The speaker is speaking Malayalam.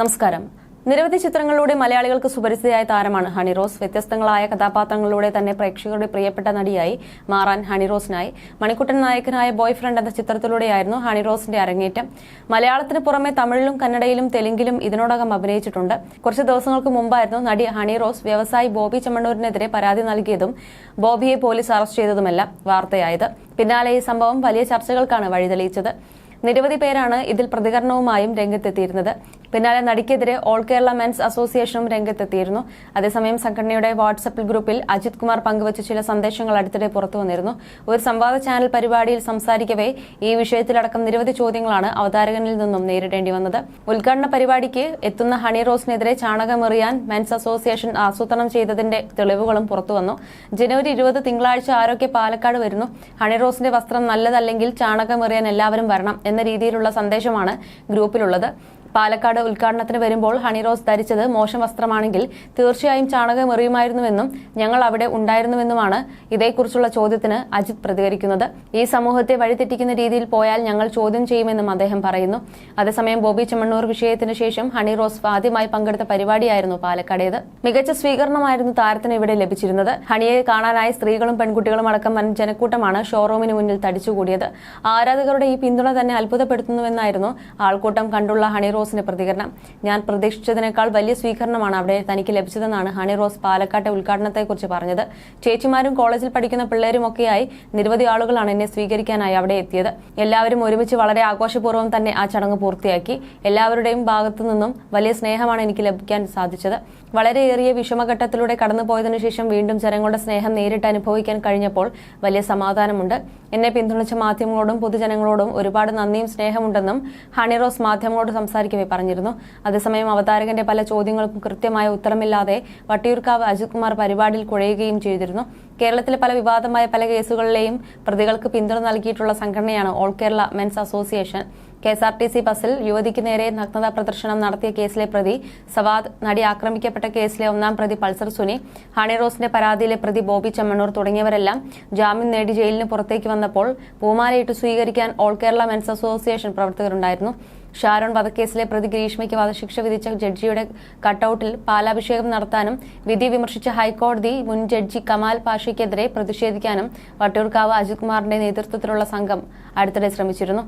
നമസ്കാരം. നിരവധി ചിത്രങ്ങളിലൂടെ മലയാളികൾക്ക് സുപരിചിതയായ താരമാണ് ഹണി റോസ്. വ്യത്യസ്തങ്ങളായ കഥാപാത്രങ്ങളിലൂടെ തന്നെ പ്രേക്ഷകരുടെ പ്രിയപ്പെട്ട നടിയായി മാറാൻ ഹണി റോസിനായി. മണിക്കുട്ടൻ നായകനായ ബോയ് ഫ്രണ്ട് എന്ന ചിത്രത്തിലൂടെയായിരുന്നു ഹണി റോസിന്റെ അരങ്ങേറ്റം. മലയാളത്തിന് പുറമെ തമിഴിലും കന്നഡയിലും തെലുങ്കിലും ഇതിനോടകം അഭിനയിച്ചിട്ടുണ്ട്. കുറച്ച് ദിവസങ്ങൾക്ക് മുമ്പായിരുന്നു നടി ഹണി റോസ് വ്യവസായി ബോബി ചെമ്മണ്ണൂരിനെതിരെ പരാതി നൽകിയതും ബോബിയെ പോലീസ് അറസ്റ്റ് ചെയ്തതുമല്ല വാർത്തയായത്. പിന്നാലെ ഈ സംഭവം വലിയ ചർച്ചകൾക്കാണ് വഴിതെളിയിച്ചത്. നിരവധി പേരാണ് ഇതിൽ പ്രതികരണവുമായും രംഗത്തെത്തിയിരുന്നത്. പിന്നാലെ നടിക്കെതിരെ ഓൾ കേരള മെൻസ് അസോസിയേഷനും രംഗത്തെത്തിയിരുന്നു. അതേസമയം സംഘടനയുടെ വാട്സപ്പ് ഗ്രൂപ്പിൽ അജിത് കുമാർ പങ്കുവച്ച ചില സന്ദേശങ്ങൾ അടുത്തിടെ പുറത്തു വന്നിരുന്നു. ഒരു സംവാദ ചാനൽ പരിപാടിയിൽ സംസാരിക്കവേ ഈ വിഷയത്തിലടക്കം നിരവധി ചോദ്യങ്ങളാണ് അവതാരകനിൽ നിന്നും നേരിടേണ്ടി വന്നത്. ഉദ്ഘാടന പരിപാടിക്ക് എത്തുന്ന ഹണി റോസിനെതിരെ ചാണകമെറിയാൻ മെൻസ് അസോസിയേഷൻ ആസൂത്രണം ചെയ്തതിന്റെ തെളിവുകളും പുറത്തുവന്നു ജനുവരി ഇരുപത് തിങ്കളാഴ്ച ആരോഗ്യ പാലക്കാട് വരുന്നു. ഹണി റോസിന്റെ വസ്ത്രം നല്ലതല്ലെങ്കിൽ ചാണകമെറിയാൻ എല്ലാവരും വരണം എന്ന രീതിയിലുള്ള സന്ദേശമാണ് ഗ്രൂപ്പിലുള്ളത്. പാലക്കാട് ഉദ്ഘാടനത്തിന് വരുമ്പോൾ ഹണിറോസ് ധരിച്ചത് മോശം വസ്ത്രമാണെങ്കിൽ തീർച്ചയായും ചാണകം എറിയുമായിരുന്നുവെന്നും ഞങ്ങൾ അവിടെ ഉണ്ടായിരുന്നുവെന്നുമാണ് ഇതേക്കുറിച്ചുള്ള ചോദ്യത്തിന് അജിത് പ്രതികരിക്കുന്നത്. ഈ സമൂഹത്തെ വഴിതെറ്റിക്കുന്ന രീതിയിൽ പോയാൽ ഞങ്ങൾ ചോദ്യം ചെയ്യുമെന്നും അദ്ദേഹം പറയുന്നു. അതേസമയം ബോബി ചെമ്മണ്ണൂർ വിഷയത്തിന് ശേഷം ഹണിറോസ് ആദ്യമായി പങ്കെടുത്ത പരിപാടിയായിരുന്നു പാലക്കാടേത്. മികച്ച സ്വീകരണമായിരുന്നു താരത്തിന് ഇവിടെ ലഭിച്ചിരുന്നത്. ഹണിയെ കാണാനായി സ്ത്രീകളും പെൺകുട്ടികളും അടക്കം വൻ ജനക്കൂട്ടമാണ് ഷോറൂമിന് മുന്നിൽ തടിച്ചുകൂടിയത്. ആരാധകരുടെ ഈ പിന്തുണ തന്നെ അത്ഭുതപ്പെടുത്തുന്നുവെന്നായിരുന്നു ആൾക്കൂട്ടം കണ്ടുള്ള ഹണി റോസിന്റെ പ്രതികരണം. ഞാൻ പ്രതീക്ഷിച്ചതിനേക്കാൾ വലിയ സ്വീകരണമാണ് അവിടെ തനിക്ക് ലഭിച്ചതെന്നാണ് ഹണി റോസ് പാലക്കാട്ടെ ഉദ്ഘാടനത്തെക്കുറിച്ച് പറഞ്ഞത്. ചേച്ചിമാരും കോളേജിൽ പഠിക്കുന്ന പിള്ളേരുമൊക്കെയായി നിരവധി ആളുകളാണ് എന്നെ സ്വീകരിക്കാനായി അവിടെ എത്തിയത്. എല്ലാവരും ഒരുമിച്ച് വളരെ ആഘോഷപൂർവം തന്നെ ആ ചടങ്ങ് പൂർത്തിയാക്കി. എല്ലാവരുടെയും ഭാഗത്തു നിന്നും വലിയ സ്നേഹമാണ് എനിക്ക് ലഭിക്കാൻ സാധിച്ചത്. വളരെയേറിയ വിഷമഘട്ടത്തിലൂടെ കടന്നുപോയതിനു ശേഷം വീണ്ടും ജനങ്ങളുടെ സ്നേഹം നേരിട്ട് അനുഭവിക്കാൻ കഴിഞ്ഞപ്പോൾ വലിയ സമാധാനമുണ്ട്. എന്നെ പിന്തുണച്ച മാധ്യമങ്ങളോടും പൊതുജനങ്ങളോടും ഒരുപാട് നന്ദിയും സ്നേഹമുണ്ടെന്നും ഹണിറോസ് മാധ്യമങ്ങളോട് സംസാരിക്കവേ പറഞ്ഞിരുന്നു. അതേസമയം അവതാരകന്റെ പല ചോദ്യങ്ങൾക്കും കൃത്യമായ ഉത്തരമില്ലാതെ വട്ടിയൂർക്കാവ് അജിത് കുമാർ പരിപാടിയിൽ കുഴയുകയും ചെയ്തിരുന്നു. കേരളത്തിലെ പല വിവാദമായ പല കേസുകളിലെയും പ്രതികൾക്ക് പിന്തുണ നൽകിയിട്ടുള്ള സംഘടനയാണ് all Kerala men's association. K S R T C ബസ്സിൽ യുവതിക്ക് നേരെ നഗ്നതാ പ്രദർശനം നടത്തിയ കേസിലെ പ്രതി സവാദ് നടി ആക്രമിക്കപ്പെട്ട കേസിലെ ഒന്നാം പ്രതി പൾസർ സുനി ഹണി റോസിന്റെ പരാതിയിലെ പ്രതി ബോബി ചെമ്മണ്ണൂർ തുടങ്ങിയവരെല്ലാം ജാമ്യം നേടി ജയിലിന് പുറത്തേക്ക് വന്നപ്പോൾ പൂമാലയിട്ട് സ്വീകരിക്കാൻ ഓൾ കേരള മെൻസ് അസോസിയേഷൻ പ്രവർത്തകരുണ്ടായിരുന്നു. ഷാരോൺ വധക്കേസിലെ പ്രതി ഗ്രീഷ്മയ്ക്ക് വധശിക്ഷ വിധിച്ച ജഡ്ജിയുടെ കട്ടൌട്ടിൽ പാലാഭിഷേകം നടത്താനും വിധി വിമർശിച്ച ഹൈക്കോടതി മുൻ ജഡ്ജി കമാൽ പാഷയ്ക്കെതിരെ പ്രതിഷേധിക്കാനും വട്ടിയൂർക്കാവ് അജിത് കുമാറിന്റെ നേതൃത്വത്തിലുള്ള സംഘം അടുത്തിടെ ശ്രമിച്ചിരുന്നു.